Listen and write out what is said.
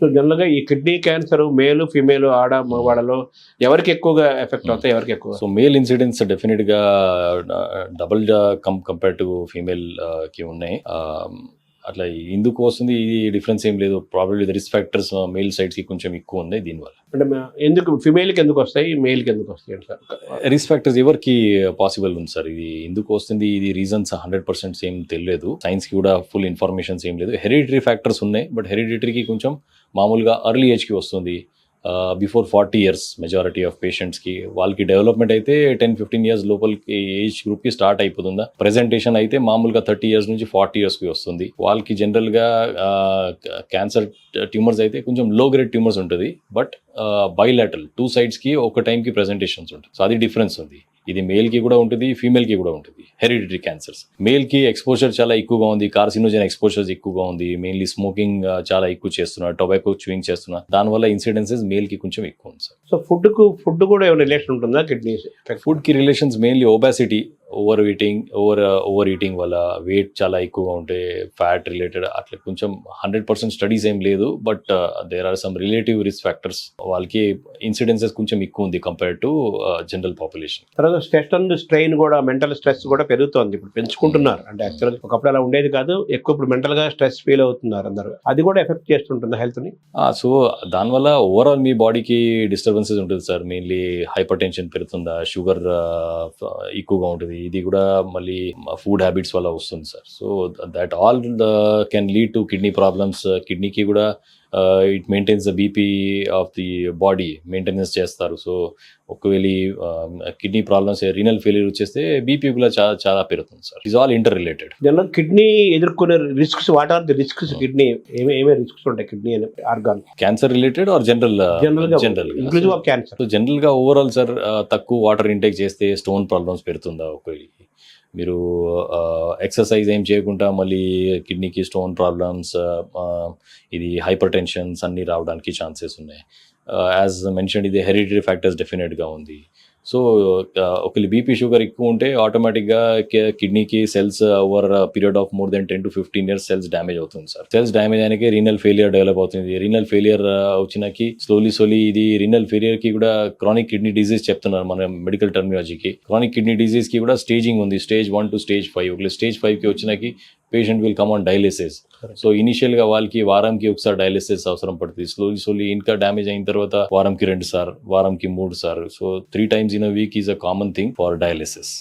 So జనరల్గా ఈ kidney cancer మేలు ఫిమేల్ ఆడ మగవాడలో ఎవరికి ఎక్కువగా ఎఫెక్ట్ అవుతాయి ఎవరికి ఎక్కువ? సో మేల్ ఇన్సిడెంట్స్ డెఫినెట్గా డబుల్ కం కంపేర్ టు ఫీమేల్కి ఉన్నాయి. Um, అట్లా ఎందుకు వస్తుంది? ఇది డిఫరెన్స్ ఏం లేదు. ప్రాబ్లీ రిస్క్ ఫ్యాక్టర్స్ మేల్ సైడ్స్కి కొంచెం ఎక్కువ ఉన్నాయి దీనివల్ల. అంటే ఎందుకు ఫిమేల్కి ఎందుకు వస్తాయి? మేల్కి ఎందుకు వస్తాయి? అంటే సార్ రిస్క్ ఫ్యాక్టర్స్ ఎవరికి పాసిబుల్ ఉంది సార్? ఇది ఎందుకు వస్తుంది? ఇది రీజన్స్ హండ్రెడ్ పర్సెంట్ ఏం తెలియదు. సైన్స్కి కూడా ఫుల్ ఇన్ఫర్మేషన్స్ ఏం లేదు. హెరిడిటరీ ఫ్యాక్టర్స్ ఉన్నాయి బట్ హెరిడిటరీకి కొంచెం మామూలుగా ఎర్లీ ఏజ్కి వస్తుంది. Before forty years majority of పేషెంట్స్కి వాళ్ళకి డెవలప్మెంట్ అయితే టెన్ ఫిఫ్టీన్ ఇయర్స్ లోపలికి ఏజ్ గ్రూప్కి స్టార్ట్ అయిపోతుందా? ప్రెజెంటేషన్ అయితే మామూలుగా థర్టీ ఇయర్స్ నుంచి ఫార్టీ ఇయర్స్కి వస్తుంది. వాళ్ళకి జనరల్గా క్యాన్సర్ ట్యూమర్స్ అయితే కొంచెం లో గ్రేడ్ ట్యూమర్స్ ఉంటుంది. బట్ బైలాటల్ టూ సైడ్స్కి ఒక టైంకి ప్రెజెంటేషన్స్ ఉంటుంది. సో అది డిఫరెన్స్ ఉంది. ఇది మేల్కి కూడా ఉంటుంది ఫీమేల్కి కూడా ఉంటుంది. హెరిడిటరీ క్యాన్సర్స్ మేల్కి ఎక్స్పోజర్ చాలా ఎక్కువగా ఉంది కార్సినోజన్ ఎక్స్పోజర్స్ ఎక్కువగా ఉంది మెయిన్లీ స్మోకింగ్ చాలా ఎక్కువ చేస్తున్నారు టొబాకో చూయింగ్ చేస్తున్నారు. దానివల్ల ఇన్సిడెన్సెస్ మేల్కి కొంచెం ఎక్కువ ఉంది సార్ సో ఫుడ్కు ఫుడ్ కూడా ఏమైనా రిలేషన్ ఉంటుందా కిడ్నీ ఫుడ్కి relations mainly obesity over eating over over eating వల్ల వెయిట్ చాలా ఎక్కువగా ఉంటే ఫ్యాట్ రిలేటెడ్ అట్లా కొంచెం హండ్రెడ్ పర్సెంట్ స్టడీస్ ఏం లేదు but there are some relative risk factors వాళ్ళకి ఇన్సిడెన్సెస్ కొంచెం ఎక్కువ ఉంది కంపేర్ టు జనరల్ పాపులేషన్ తర్వాత స్ట్రెస్ అండ్ స్ట్రెయిన్ కూడా మెంటల్ స్ట్రెస్ కూడా పెరుగుతోంది. ఇప్పుడు పెంచుకుంటున్నారు. అంటే యాక్చువల్గా ఒకప్పుడు అలా ఉండేది కాదు. ఎక్కువ ఇప్పుడు మెంటల్గా స్ట్రెస్ ఫీల్ అవుతున్నారు అందరూ. అది కూడా ఎఫెక్ట్ చేస్తుంటుంది హెల్త్ని? సో దానివల్ల ఓవరాల్ మీ బాడీకి డిస్టర్బెన్సెస్ ఉంటుంది సార్. మెయిన్లీ హైపర్ టెన్షన్ పెరుగుతుందా షుగర్ ఎక్కువగా ఉంటుంది. ఇది కూడా మళ్ళీ ఫుడ్ హ్యాబిట్స్ వల్ల వస్తుంది sir so that all can lead to kidney problems కిడ్నీకి కూడా it maintains the BP of the body maintenance చేస్తారు. సో ఒకవేళ కిడ్నీ ప్రాబ్లమ్స్ రీనల్ ఫెయిల్యూర్ వచ్చేస్తే బీపీ కూడా చాలా చాలా పెరుగుతుంది sir is all interrelated general kidney ఎదుర్కొనే risks what are the risks kidney ఏమే ఏమే రిస్క్స్ ఉంటాయి కిడ్నీ అనే organ cancer related are general జనరల్గా general inclusive of cancer so జనరల్గా ఓవరాల్ సార్ తక్కువ వాటర్ ఇంటేక్ చేస్తే స్టోన్ ప్రాబ్లమ్స్ పెడుతుందా ఒకవేళ? మీరు ఎక్సర్సైజ్ ఏం చేయకుండా మళ్ళీ కిడ్నీకి స్టోన్ ప్రాబ్లమ్స్ ఇది హైపర్ టెన్షన్స్ అన్నీ రావడానికి ఛాన్సెస్ ఉన్నాయి. యాజ్ మెన్షన్ ఇది హెరిటరీ ఫ్యాక్టర్స్ డెఫినెట్గా ఉంది. సో ఒకవేళ బీపీ షుగర్ ఎక్కువ ఉంటే ఆటోమేటిక్గా కిడ్నీకి cells over period of more than ten to fifteen years cells damage అవుతుంది సార్. సెల్స్ డ్యామేజ్ అయినకి రీనల్ ఫెయిలియర్ డెవలప్ అవుతుంది. రీనల్ ఫెయిలియర్ uh, వచ్చినాకి స్లోలీ స్లోలీ ఇది రీనల్ ఫెయిలియర్కి కూడా క్రానిక్ కిడ్నీ డిజీజ్ చెప్తున్నారు మన మెడికల్ టర్మినాలజీకి క్రానిక్ కిడ్నీ డిజీజ్కి కూడా స్టేజింగ్ ఉంది. Stage one to stage five ఒకవేళ స్టేజ్ ఫైవ్కి వచ్చినాకి patient will come on dialysis so ఇనిషియల్గా వాళ్ళకి వారంకి ఒకసారి డయాలిసిస్ అవసరం పడుతుంది. స్లోలీ స్లోలీ ఇంకా డ్యామేజ్ అయిన తర్వాత వారంకి రెండు సార్ వారంకి మూడు sir so three times in a week is a common thing for dialysis